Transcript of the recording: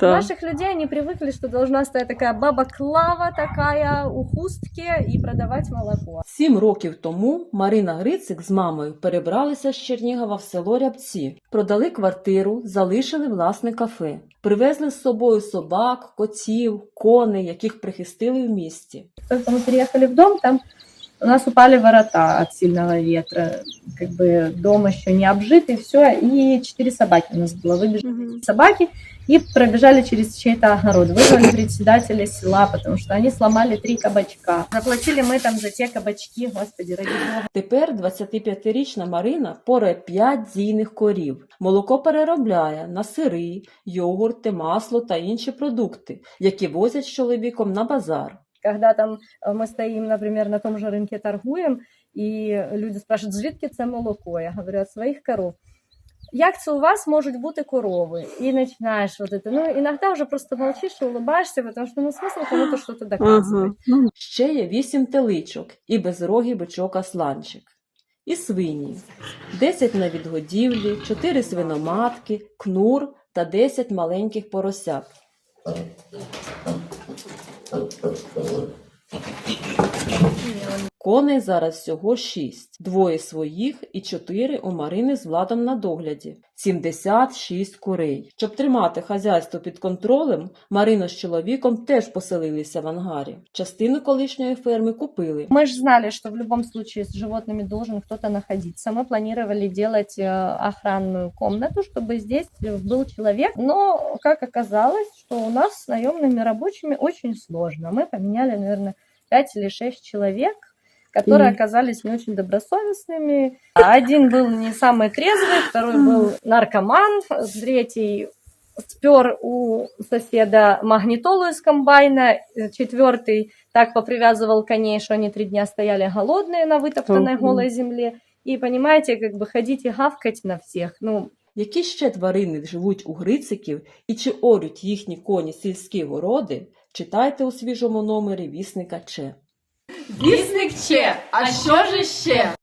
Так. наших людей они привыкли, что должна стоять такая баба Клава такая у хустки и продавать молоко. Сім років тому Марина Грицик з мамою перебралися з Чернігова в село Рябці, продали квартиру, залишили власне кафе, привезли з собою собак, котів, коней, яких прихистили в місті. Только мы переехали в дом, там у нас упали ворота от сильного ветра. Как бы дом еще не обжитый, все. И четыре собаки у нас было. Выбежали Мгм. собаки и пробежали через чей-то огород. Вызвали председателя села, потому что они сломали три кабачка. Заплатили мы там за те кабачки, господи, ради бога. Тепер 25-річна Марина порає 5 зійних корів. Молоко переробляє на сири, йогурти, масло та інші продукти, які возять з чоловіком на базар. Когда там э, мы стоим, например, на том же рынке торгуем, и люди спрашивают, звідки це молоко? Я говорю, от своих коров. Як це у вас можуть бути корови? І починаєш вот это. Ну, иногда уже просто молчишь и улыбаешься, потому что ну, смысл кому-то что-то доказывать. Ага. Ну, Ще є 8 теличок і безрогий бичок асланчик. І свині. 10 на відгодівлі, 4 свиноматки, кнур та 10 маленьких поросят. that's, that's, that'll, Коней зараз всього 6. Двоє своїх і 4 у Марини з владом на догляді. 76 курей. Щоб тримати хазяйство під контролем, Марина з чоловіком теж поселилися в ангарі. Частину колишньої ферми купили. Мы же знали, что в любом случае с животными должен кто-то находиться. Мы планировали делать э, охранную комнату, чтобы здесь э, был человек. Но, как оказалось, что у нас с наемными рабочими очень сложно. Мы поменяли, наверное, 5 или 6 человек которые Мгм. оказались не очень добросовестными. Один был не самый трезвый, второй был наркоман, третий спер у соседа магнитолу из комбайна, э, четвертый так попривязывал коней, что они три дня стояли голодные на вытоптанной Мгм. голой земле. И понимаете, как бы ходить и гавкать на всех. Ну, Які ще тварини живуть у Грициків і чи орють їхні коні сільські городи, читайте у свіжому номері вісника Че. Вісник Че, а що ж ще?